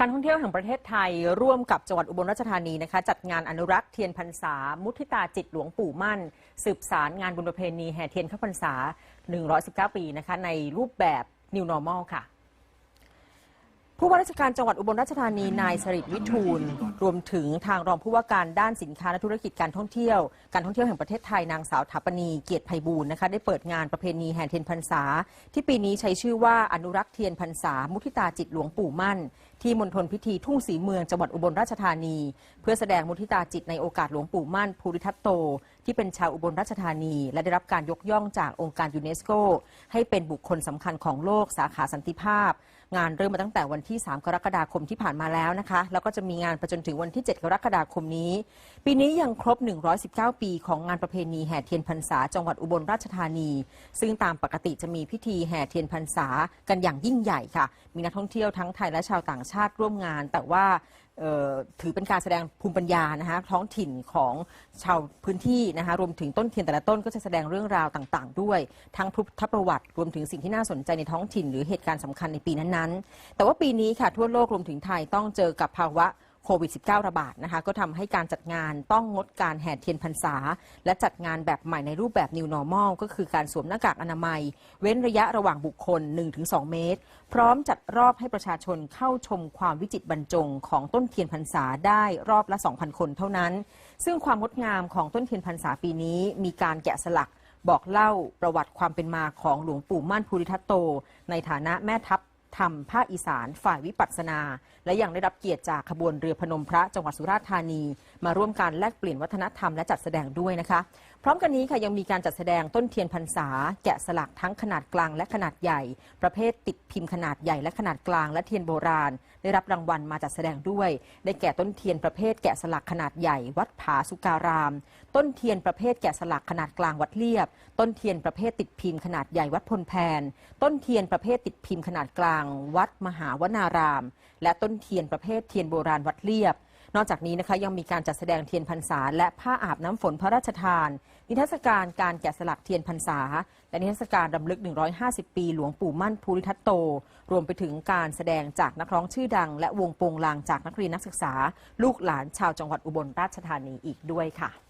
การท่องเที่ยวแห่งประเทศไทยร่วมกับจังหวัดอุบลราชธานีนะคะจัดงานอนุรักษ์เทียนพรรษา มุทิตาจิตหลวงปู่มั่น สืบสารงานบุญประเพณีแห่เทียนข้าพรรษา 119 ปีนะคะในรูปแบบ New Normal ค่ะ ผู้ว่าราชการจังหวัดอุบลราชธานีนายสริตวิทูล รวมถึงทางรองผู้ว่าการด้านสินค้าและธุรกิจการท่องเที่ยว การท่องเที่ยวแห่งประเทศไทยนางสาวถาปณีเกียรติไพบูลย์นะคะได้เปิดงานประเพณีแห่เทียนพรรษา ที่ปีนี้ใช้ชื่อว่าอนุรักษ์เทียนพรรษา มุทิตาจิตหลวงปู่มั่น ที่มณฑลพิธีทุ่งศรีเมืองจังหวัดอุบลราชธานี เพื่อแสดงมุทิตาจิตในโอกาสหลวงปู่มั่นภูริทัตโต ที่เป็นชาวอุบลราชธานี และได้รับการยกย่องจากองค์การยูเนสโก ให้เป็นบุคคลสำคัญของโลกสาขาสันติภาพ งานเริ่มมาตั้งแต่วันที่ 3 กรกฎาคมที่ผ่านมาแล้วนะคะ แล้วก็จะมีงานไปจนถึงวันที่ 7 กรกฎาคมนี้ ปีนี้ยังครบ 119 ปีของงานประเพณีแห่เทียนพรรษาจังหวัดอุบลราชธานี ซึ่งตามปกติจะมีพิธีแห่เทียนพรรษากันอย่างยิ่งใหญ่ค่ะ มีนักท่องเที่ยวทั้งไทยและชาวต่างชาติร่วมงาน แต่ว่า เอ่อถือเป็นการแสดงภูมิปัญญานะคะท้องถิ่นของชาวพื้นที่นะคะรวมถึงต้นเทียนแต่ละต้นก็จะแสดงเรื่องราวต่างๆ ด้วย ทั้งพุทธประวัติ รวมถึงสิ่งที่น่าสนใจในท้องถิ่น หรือเหตุการณ์สำคัญในปีนั้นๆ แต่ว่าปีนี้ค่ะทั่วโลกรวมถึงไทยต้องเจอกับภาวะ โควิด -19 ระบาดนะคะก็ทำให้การจัดงานต้องงดการแห่เทียนพรรษา และจัดงานแบบใหม่ในรูปแบบ New Normal ก็คือการสวมหน้ากากอนามัย เว้นระยะระหว่างบุคคล 1-2 เมตร พร้อมจัดรอบให้ประชาชนเข้าชมความวิจิตรบรรจงของต้นเทียนพรรษาได้รอบละ 2,000 คนเท่านั้น ซึ่งความงดงามของต้นเทียนพรรษาปีนี้มีการแกะสลักบอกเล่าประวัติความเป็นมาของหลวงปู่มั่นภูริทัตโต ในฐานะแม่ทัพ ธรรมภาคอีสาน ฝ่ายวิปัสนา และยังได้รับเกียรติจากขบวนเรือพนมพระจังหวัดสุราษฎร์ธานี มาร่วมการแลกเปลี่ยนวัฒนธรรมและจัดแสดงด้วยนะคะ พร้อมกันนี้ค่ะยังมีการจัดแสดงต้นเทียนพรรษา แกะสลักทั้งขนาดกลางและขนาดใหญ่ ประเภทติดพิมพ์ขนาดใหญ่และขนาดกลางและเทียนโบราณ ได้รับรางวัลมาจัดแสดงด้วย ได้แก่ต้นเทียนประเภทแกะสลักขนาดใหญ่ วัดผาสุการาม ต้นเทียนประเภทแกะสลักขนาดกลางวัดเลียบ ต้นเทียนประเภทติดพิมพ์ขนาดใหญ่วัดพลแพน ต้นเทียนประเภทติดพิมพ์ขนาดกลางวัดมหาวนาราม และต้นเทียนประเภทเทียนโบราณวัดเลียบ นอกจากนี้นะคะยังมีการจัดแสดงเทียนพรรษา และผ้าอาบน้ำฝนพระราชทาน นิทรรศการการแกะสลักเทียนพรรษา และนิทรรศการรำลึก 150 ปี หลวงปู่มั่นภูริทัตโต รวมไปถึงการแสดงจากนักร้องชื่อดัง และวงโปงลางจากนักเรียนนักศึกษา ลูกหลานชาวจังหวัดอุบลราชธานีอีกด้วยค่ะ